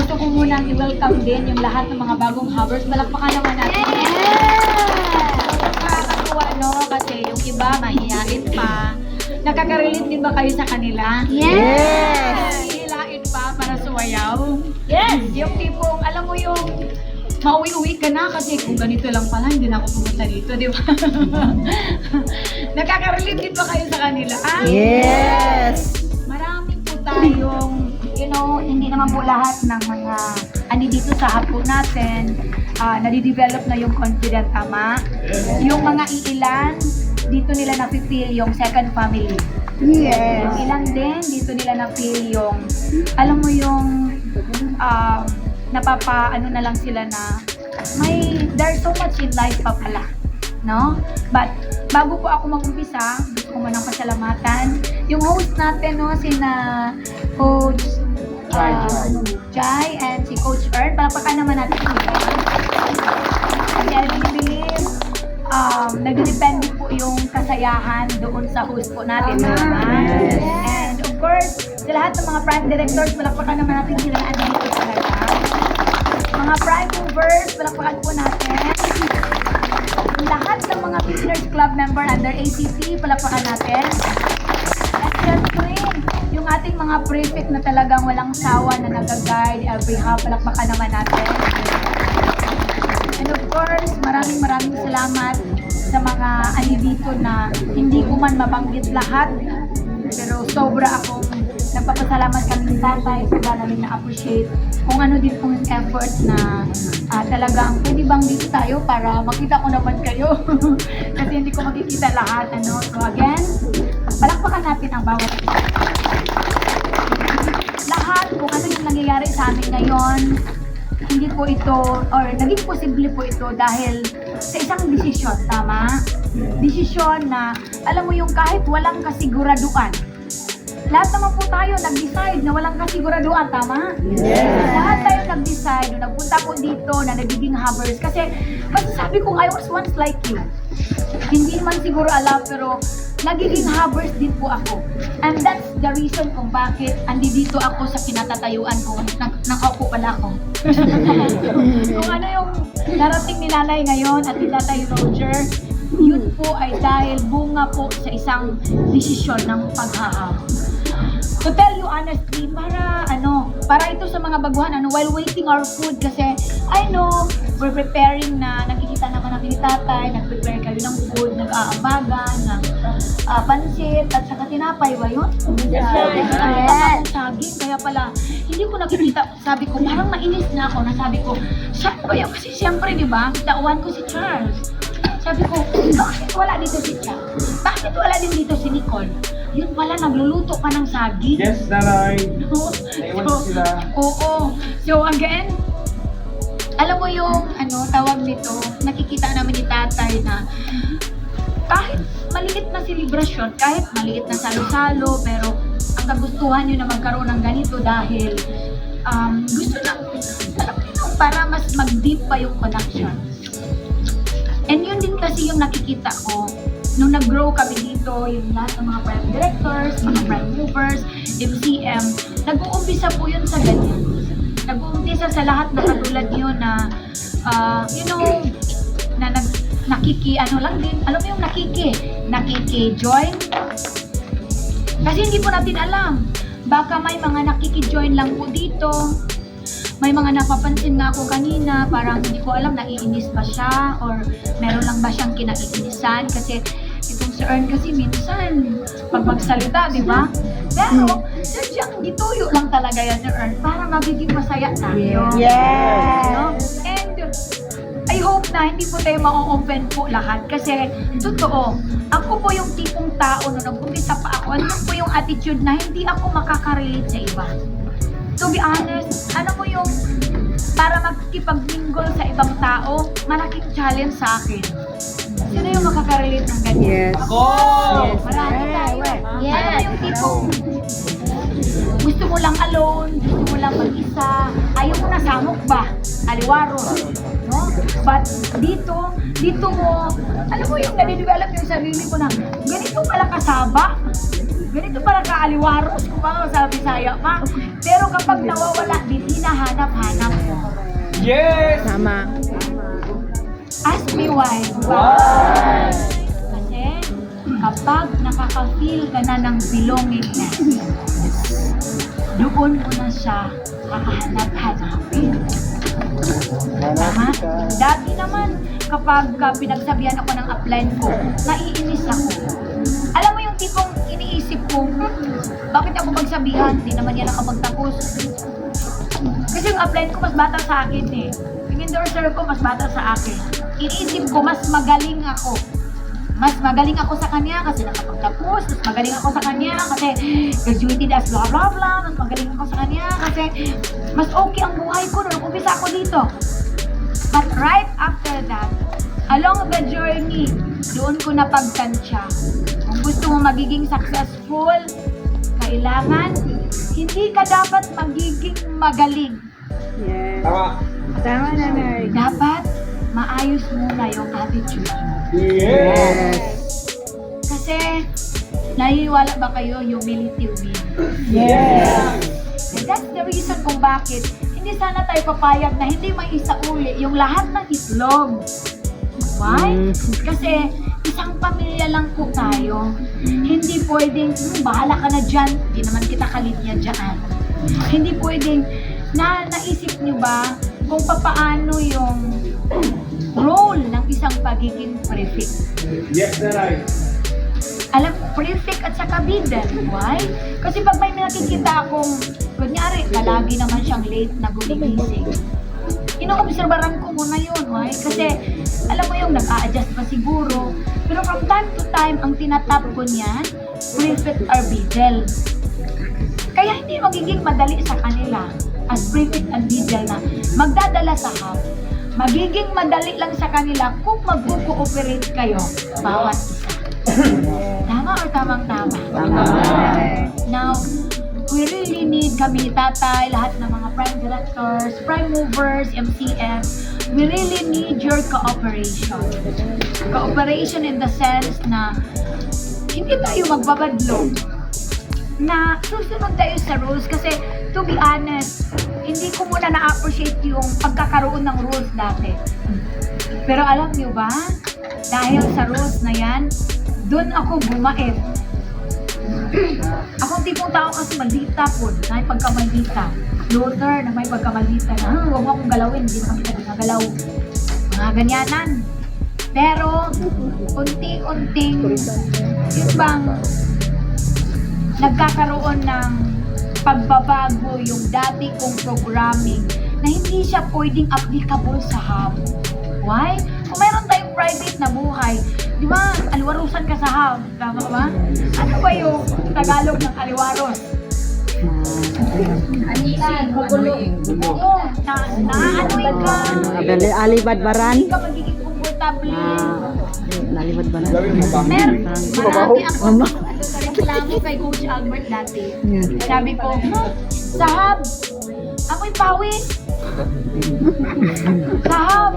gusto ko munang i-welcome din yung lahat ng mga bagong hovers. Balakpakan naman natin. Nakakatuwa, no? Kasi yung iba, mahihain pa. Nakaka-relate din ba kayo sa kanila? Yes! Hihilain pa para sumayaw? Yes! Yung tipong, alam mo yung mauwi-uwi ka na kasi kung ganito lang pala, hindi na ako pumunta dito, di ba? Nakaka-relate din ba kayo sa kanila? Ah, Yes! Marami po tayong, know, hindi naman po lahat ng mga ani dito sa hapon natin, ah, nadidevelop na yung confident tama. Yung mga iilan, dito nila na-feel yung second family. Yes! Yung ilan din, dito nila na-feel yung, alam mo yung, um, napapa, ano na lang sila na, may, there's so much in life pa pala. No? But, bago po ako mag-umpisa, gusto ko manang pasalamatan. Yung host natin, no, sina Coach uh, Jai and si Coach Ern. Palapakan naman natin sila. Kasi I really believe, um, nagdepende po yung kasayahan doon sa host po natin. Tama. Yes. Yes. And of course, sa lahat ng mga prime directors, palakpakan naman natin sila na andito talaga. Mga prime movers, palakpakan po natin. Lahat ng mga Business Club member under ACT, palakpakan natin. At yung ating mga prefect na talagang walang sawa na nag-guide every half, palakpakan naman natin. And of course, maraming maraming salamat sa mga ani dito na hindi ko man mabanggit lahat. Pero sobra akong nagpapasalamat kami tatay, sobra namin na-appreciate kung ano din pong effort na ah, talagang pwede bang dito tayo para makita ko naman kayo. Kasi hindi ko makikita lahat. Ano? So again, palakpakan natin ang bawat isa. Ano yung nangyayari sa amin ngayon, hindi po ito, or naging posible po ito dahil sa isang desisyon, tama? Desisyon na, alam mo yung kahit walang kasiguraduan, lahat naman po tayo nag-decide na walang kasiguraduan, tama? Yes. Lahat tayo nag-decide, nung nagpunta po dito na nagiging hovers, kasi, kasi sabi ko, I was once like you. Hindi man siguro alam, pero nagiging hovers din po ako. And that's the reason kung bakit andi dito ako sa kinatatayuan ko. Nag nakaupo pala ako. kung ano yung narating ni nanay ngayon at ni tatay Roger, yun po ay dahil bunga po sa isang desisyon ng paghahaw. To tell you honestly, para ano, para ito sa mga baguhan, ano, while waiting our food kasi I know, we're preparing na, nakikita naman natin ni tatay, nag-prepare kayo ng food, nag-aambagan, ng ah, pansit, at saka tinapay ba yun? Yes. Ang Yes. saging, kaya pala, hindi ko nakikita, sabi ko, parang mainis na ako, na sabi ko, siya ba yun? Kasi siyempre, di ba, tauhan ko si Charles. Sabi ko, bakit wala dito si Charles? Bakit wala din dito si Nicole? Yun pala, nagluluto ka ng saging. Yes, nanay. No? Naiwan ko sila. Oo. So again, alam mo yung ano tawag nito, nakikita namin ni tatay na kahit maliit na selebrasyon, kahit maliit na salo-salo, pero ang kagustuhan nyo na magkaroon ng ganito dahil um, gusto na, para mas mag-deep pa yung connection. And yun din kasi yung nakikita ko nung nag-grow kami dito, yung lahat ng mga prime directors, mga prime movers, MCM, nag-uumpisa po yun sa ganyan. Nag-uumpisa sa lahat na katulad niyo na, ah, you know, na nag, nakiki, ano lang din, alam mo yung nakiki, nakiki-join. Kasi hindi po natin alam. Baka may mga nakiki-join lang po dito. May mga napapansin nga ako kanina, parang hindi ko alam, naiinis ba siya or meron lang ba siyang kinaiinisan kasi itong si Ern kasi minsan pag magsalita, di ba? Pero sadyang gituyo lang talaga yan ni Ern para magiging masaya tayo. Yes. No? I hope na hindi po tayo ma-open po lahat kasi totoo, ako po yung tipong tao nung nag-umpisa pa ako, ano po yung attitude na hindi ako makaka-relate sa iba. To be honest, ano mo yung para magkipag-mingle sa ibang tao, malaking challenge sa akin. Sino yung makaka-relate ng ganyan? Yes. Ako! Marami tayo. Yes. Ano mo yung tipong gusto mo lang alone, gusto mo lang mag-isa, ayaw mo na samok ba? Aliwaro. No? But dito, dito mo, alam mo yung nadidevelop yung sarili ko na, ganito pala kasaba, ganito pala kaaliwaros, kung mga sa Bisaya pa. Pero kapag nawawala din, hinahanap Yes! Tama. Ask me why. Kasi kapag nakaka-feel ka na ng belongingness, doon mo na siya kakahanap-hanapin. Tama? Dati naman, kapag ka pinagsabihan ako ng upline ko, naiinis ako. Alam mo yung tipong iniisip ko, "Hmm, bakit ako magsabihan? Hindi naman yan nakapagtapos. Kasi yung upline ko mas bata sa akin eh. Yung endorser ko mas bata sa akin. Iniisip ko mas magaling ako. Mas magaling ako sa kanya kasi nakapagtapos. Mas magaling ako sa kanya kasi graduated as blah blah blah. Mas magaling ako sa kanya kasi mas okay ang buhay ko nung umpisa ako dito. But right after that, along the journey, doon ko napagtansya. Kung gusto mo magiging successful, kailangan hindi ka dapat magiging magaling. Yes. Tama. Tama na, Mary. Dapat maayos muna yung attitude mo. Yes! Kasi, naiwala ba kayo humility win? Yes! And that's the reason kung bakit hindi sana tayo papayag na hindi may isa uli yung lahat ng itlog. Why? Mm. Kasi isang pamilya lang po tayo. Hindi pwedeng, "Hmm, bahala ka na dyan, hindi naman kita kalinya dyan. Hindi pwedeng, na naisip niyo ba kung papaano yung role ng isang pagiging prefect? Yes, Taray. alam ko, prefect at saka bidden. Why? Kasi pag may nakikita akong, kunyari, palagi naman siyang late na gumigising. Inoobserbaran ko muna yun. Why? Kasi, alam mo yung nag-a-adjust pa siguro. Pero from time to time, ang tinatap ko niyan, prefect or bidden. Kaya hindi magiging madali sa kanila as prefect and bidden na magdadala sa hub. Magiging madali lang sa kanila kung mag-cooperate kayo bawat isa. Tama or tamang-tama? Tama. Now, we really need kami tatay, lahat ng mga prime directors, prime movers, MCM, we really need your cooperation. Cooperation in the sense na hindi tayo magbabadlong na susunod tayo sa rules kasi to be honest, hindi ko muna na-appreciate yung pagkakaroon ng rules dati. Pero alam niyo ba, dahil sa rules na yan, doon ako bumait. ako ang tipong tao kasi maldita po, na may pagkamaldita. Luther na may pagkamaldita na, "Ah, huwag mo akong galawin, hindi naman kita ginagalaw. Mga ganyanan. Pero, unti-unting, yung bang nagkakaroon ng pagbabago yung dati kong programming na hindi siya pwedeng applicable sa hub. Why? Kung mayroon tayong private na buhay, di ba, aliwarusan ka sa hub, tama ba? Ano ba yung Tagalog ng aliwaros? Anisan, magulo. Oo, na, naanoy ka. Abali, alibadbaran. Hindi ka magiging komportable. Ah, nalibadbaran. Gawin mo ba? Meron, marami ako Reklamo kay Coach Albert dati. Sabi ko, Sahab, amoy pawis. Sahab,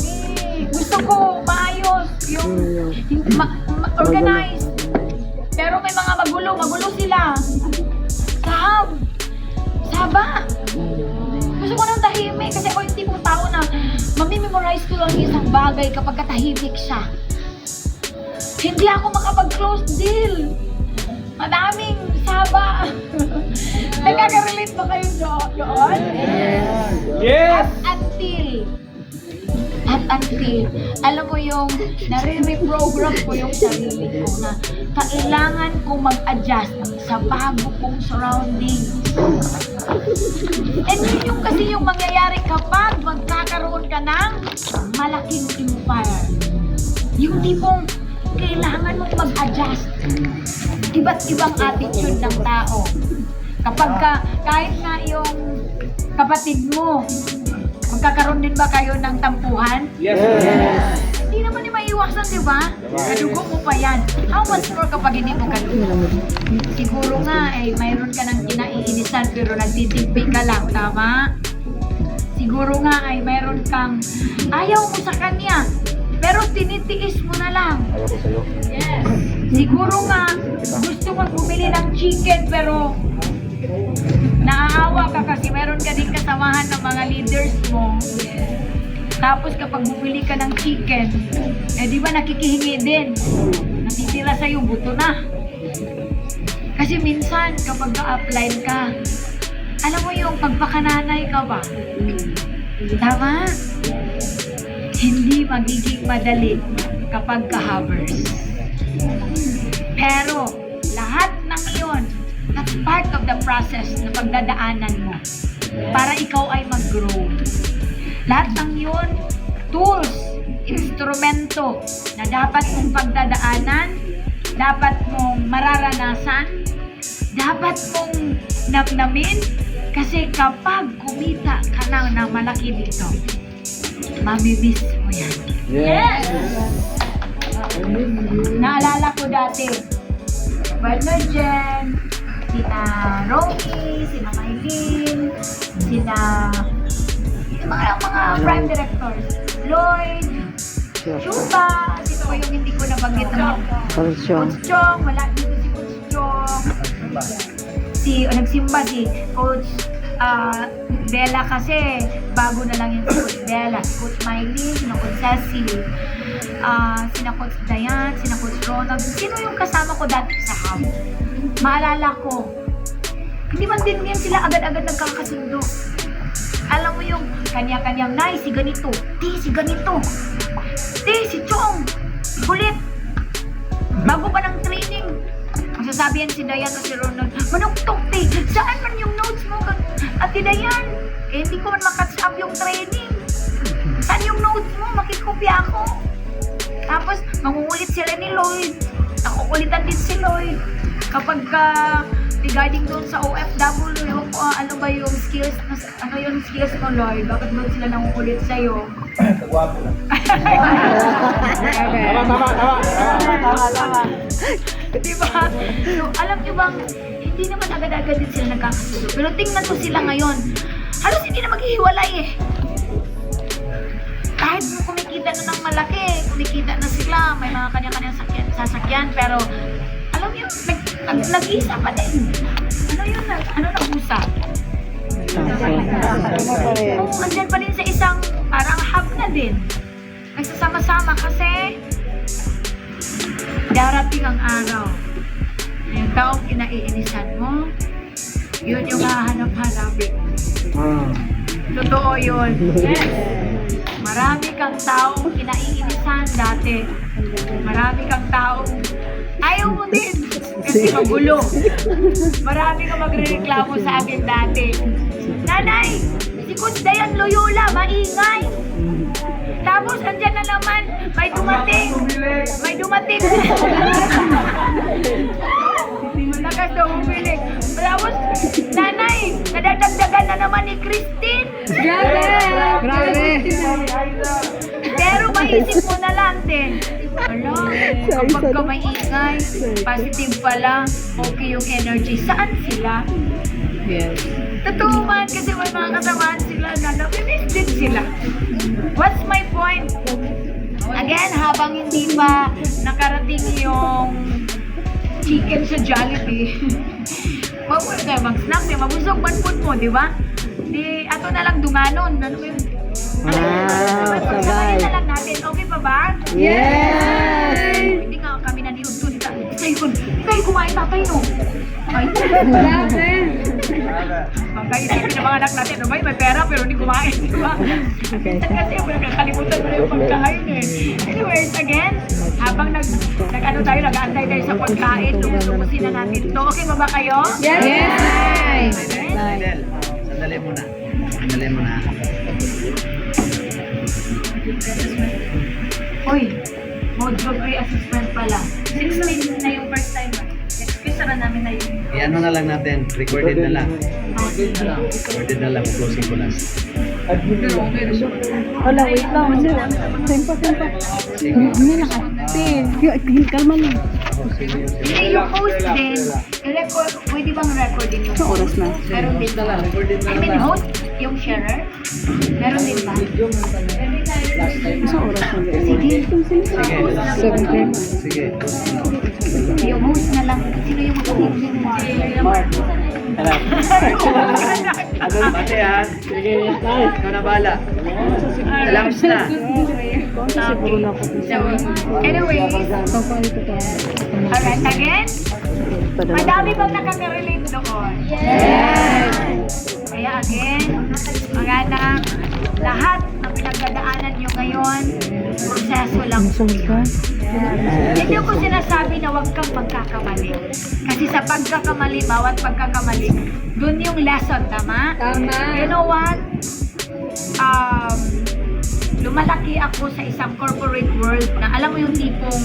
eh, gusto ko maayos, yung ma- ma- organized. Pero may mga magulo, magulo sila. Sahab, saba. Gusto ko ng tahimik kasi ako yung tipong tao na mamimemorize ko lang isang bagay kapag katahimik siya. Hindi ako makapag-close deal. Madaming saba. Nagkaka-relate ba kayo do- doon? Yes! At until, at until, alam mo yung nare-reprogram ko yung sarili ko na kailangan kong mag-adjust sa bago kong surroundings. And yun yung kasi yung mangyayari kapag magkakaroon ka ng malaking empire. Yung tipong kailangan mong mag-adjust. Iba't ibang attitude ng tao. Kapag ka, kahit nga yung kapatid mo, magkakaroon din ba kayo ng tampuhan? Yes! Hindi naman yung maiwasan, di ba? Kadugo mo pa yan. How much more kapag hindi mo kadugo? Siguro nga, eh, mayroon ka ng kinaiinisan pero nagtitimpi ka lang, tama? Siguro nga ay mayroon kang ayaw mo sa kanya, pero tinitiis mo na lang. Ayaw ko sa'yo. Yes. Siguro nga, gusto mo bumili ng chicken pero Naaawa ka kasi meron ka din kasamahan ng mga leaders mo. Tapos kapag bumili ka ng chicken, eh di ba nakikihingi din. Natitira sa'yo, buto na. Kasi minsan kapag ka-apply ka, alam mo yung pagpakananay ka ba? Tama? Hindi magiging madali kapag ka-hovers. Pero lahat ng iyon, that's part of the process na pagdadaanan mo para ikaw ay mag-grow. Lahat ng yun, tools, instrumento na dapat mong pagdadaanan, dapat mong mararanasan, dapat mong namnamin, kasi kapag kumita ka na ng malaki dito, mamimiss mo yan. Yes! Naalala ko dati, partner Jen, sina Romy, sina Maylene, sina yung mga, mga prime directors, Lloyd, Chupa, sino ko yung hindi ko nabanggit na Correction. Coach Chong, wala dito si Coach Chong. Si, o, nagsimba si Coach ah, Bella kasi, bago na lang yung si Coach Bella. Si Coach Miley, sina Coach Cecil, ah, sina Coach Dayan, sina Coach Ronald. Sino yung kasama ko dati sa hub? Maalala ko, hindi man din ngayon sila agad-agad nagkakasundo. Alam mo yung kanya-kanyang, Nay, si ganito, Ti, si ganito, Ti, si Chong, kulit, bago pa ng training, magsasabi yan si Dayan o si Ronald, Manuktok, te, saan man yung notes mo? At si Dayan, eh, hindi ko man makatch up yung training. Saan yung notes mo? Makikopya ako. Tapos, mangungulit sila ni Lloyd. Nakukulitan din si Lloyd. Kapag ka, regarding doon sa OFW, ewan ko, ah, ano ba yung skills, nas- ano yung skills mo, Lloyd? Bakit doon sila nangungulit sa'yo? Gwapo lang. Tama, tama, tama, tama. Di ba? So, alam nyo bang, hindi naman agad-agad din sila nagkakasundo. Pero tingnan mo sila ngayon. Halos hindi na maghihiwalay eh. Kumikita na ng malaki, kumikita na sila, may mga kanya-kanyang sakyan, sasakyan, pero alam yun, nag, nag, nag-isa pa din. Ano yun? nag- Ano nag-usap? Oo, andyan pa din sa isang parang hub na din. Nagsasama-sama kasi darating ang araw. Yung taong kinaiinisan mo, yun yung hahanap-hanapin. Totoo yun. Marami kang taong kinaiinisan dati. Marami kang taong ayaw mo din kasi magulo. Marami kang magre-reklamo sa akin dati. Nanay, si Coach Dayan Loyola, maingay. Tapos andyan na naman, may dumating. May dumating. Pero maisip mo na lang din. Ala, kapag ka may ingay, positive pala, okay yung energy. Saan sila? Yes. Totoo man, kasi may mga kasamaan sila na nami-miss din sila. What's my point? Again, habang hindi pa nakarating yung chicken sa Jollibee, wag mo kayo mag-snack, eh. mabusog man food mo, di ba? Di, ato na lang dunganon. Ano yung... Ah, sabay. Sabayin na lang natin. Okay pa ba? Yes! Hindi nga kami naniod doon. Tayo, tayo kumain tatay, no? Ay, Pagkaisipin ng mga anak natin, no, may, may pera pero hindi kumain, di ba? Okay. Kasi nakakalimutan mo na yung pagkain eh. Anyways, again, habang nag, nag ano tayo, nag-aantay tayo sa pagkain, lumusin na natin to. Okay ba ba kayo? Yes! Fidel, sandali muna. Sandali muna. Uy, mode of pre-assessment pala. Six minutes na yung first timer. Expect na namin na yun. I-ano na lang natin. Recorded na lang. Recorded na lang. Closing ko lang. Wala, wait lang. Tempo, tempo. Sige. Hindi lang ate. Kalma lang. Hindi, yung host din, record, pwede bang record din yung Sa oras na. Meron din ba? I mean, host, yung sharer, meron din ba? Sa oras na. Sige. Sige. Seven ten. Sige. Yung host na lang. Sino yung host? Mark. lumaganap. Ano pati ha? Ikaw na bala. Salamat na. Siguro na ako. So, anyways, alright, again, madami bang nakaka-relate doon? Yes! Kaya again, mga anak, lahat ng pinagdadaanan nyo ngayon, proseso lang. Hindi ko sinasabi na huwag kang magkakamali. Kasi sa pagkakamali, bawat pagkakamali, dun yung lesson, tama? Tama. You know what? Um, lumalaki ako sa isang corporate world na alam mo yung tipong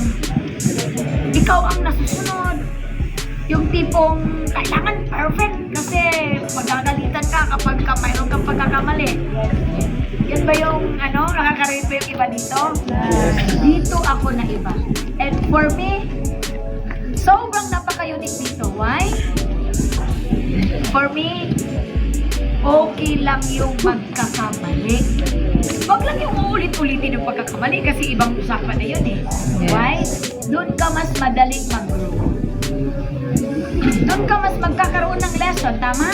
ikaw ang nasusunod. Yung tipong kailangan perfect kasi magagalitan ka kapag ka mayroon kang pagkakamali. Yan ba yung ano, nakaka-rate ba yung iba dito? Dito ako na iba. And for me, sobrang napaka-unique dito. Why? For me, okay lang yung magkakamali. Huwag lang yung uulit-ulitin yung pagkakamali kasi ibang usapan na yun eh. Why? Doon ka mas madaling mag-grow. Doon ka mas magkakaroon ng lesson, tama?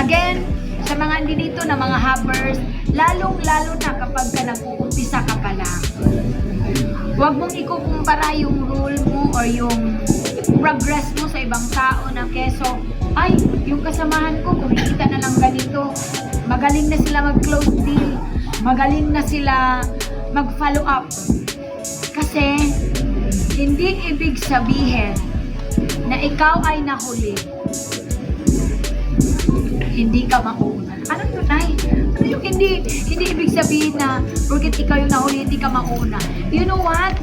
Again, sa mga hindi dito na mga hoppers, lalong-lalo na kapag ka nag-uumpisa ka pa lang. Huwag mong ikukumpara yung role mo or yung progress mo sa ibang tao na keso, ay, yung kasamahan ko, kumikita na lang ganito. Magaling na sila mag-close deal. Magaling na sila mag-follow up. Kasi, hindi ibig sabihin na ikaw ay nahuli. Hindi ka mauna. Ano yun, Nay? Ano yung hindi, hindi ibig sabihin na porket ikaw yung nahuli, hindi ka mauna. You know what?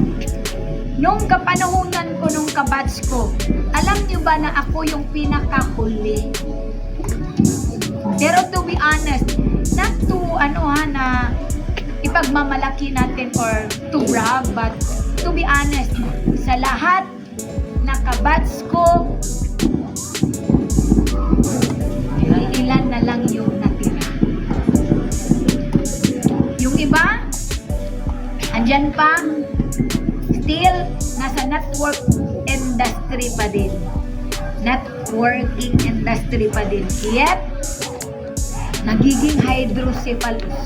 Nung kapanahunan ko, nung kabats ko, alam niyo ba na ako yung pinakahuli? Pero to be honest, not to ano ha, na ipagmamalaki natin or to brag, but to be honest, sa lahat na kabats ko, ilan na lang yung natira. Yung iba, andyan pa, still nasa network industry pa din. Networking industry pa din. Yet, nagiging hydrocephalus.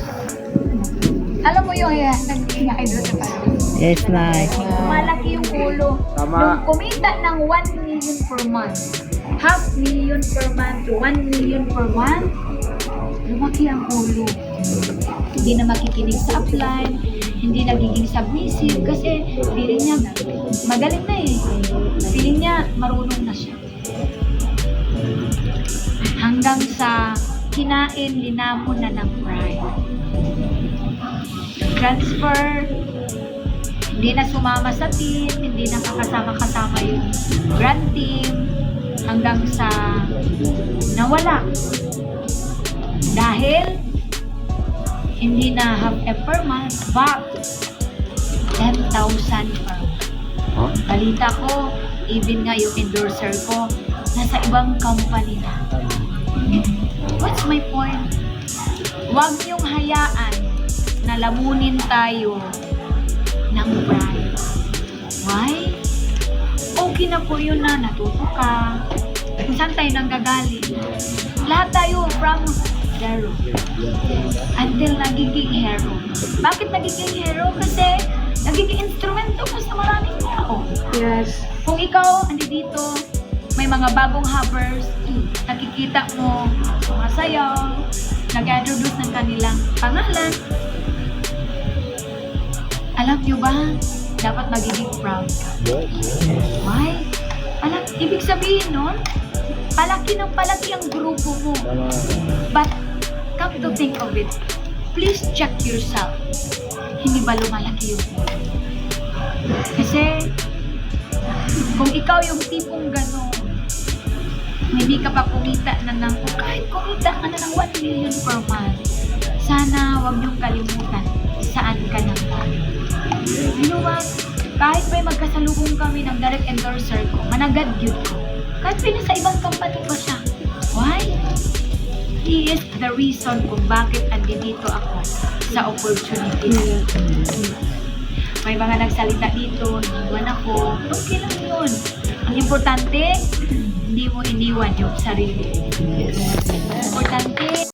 Alam mo yung uh, nagiging hydrocephalus? Yes, nice. Malaki yung ulo. Tama. Nung kumita ng 1 million per month, half million per month to 1 million per month, lumaki ang ulo. Hindi na makikinig sa upline, hindi nagiging submissive kasi feeling niya magaling na eh. Feeling niya marunong na siya. Hanggang sa kinain linamon na ng pride. Transfer, hindi na sumama sa team, hindi na kakasama-kasama yung grand team, hanggang sa nawala. Dahil hindi na half a per month, but 10,000 per month. Balita ko, even nga yung endorser ko, nasa ibang company na. What's my point? Huwag niyong hayaan na lamunin tayo ng pride. Why? Okay na po yun na natuto ka. Kung saan tayo nanggagaling. Lahat tayo from zero. Until nagiging hero. Bakit nagiging hero? Kasi nagiging instrumento mo sa maraming tao. Yes. Kung ikaw, andi dito, may mga bagong hoppers, nakikita mo, sumasayaw, nag-introduce ng kanilang pangalan. Alam nyo ba, dapat magiging proud ka. Why? Alam, ibig sabihin nun, palaki ng palaki ang grupo mo. But, come to think of it, please check yourself. Hindi ba lumalaki yung? Kasi, kung ikaw yung tipong gano'n, hindi ka pa kumita na ng, kung kahit kumita ka na ng 1 million per month, sana wag niyong kalimutan saan ka nang galing. You know what? Kahit may magkasalubong kami ng direct endorser ko, managad yun ko. Kahit pwede sa ibang company pa siya. Why? He is the reason kung bakit andi dito ako sa opportunity. May mga nagsalita dito, iniwan ako. Okay lang yun. Ang importante, hindi hindi mo iniwan yung sarili. Importante,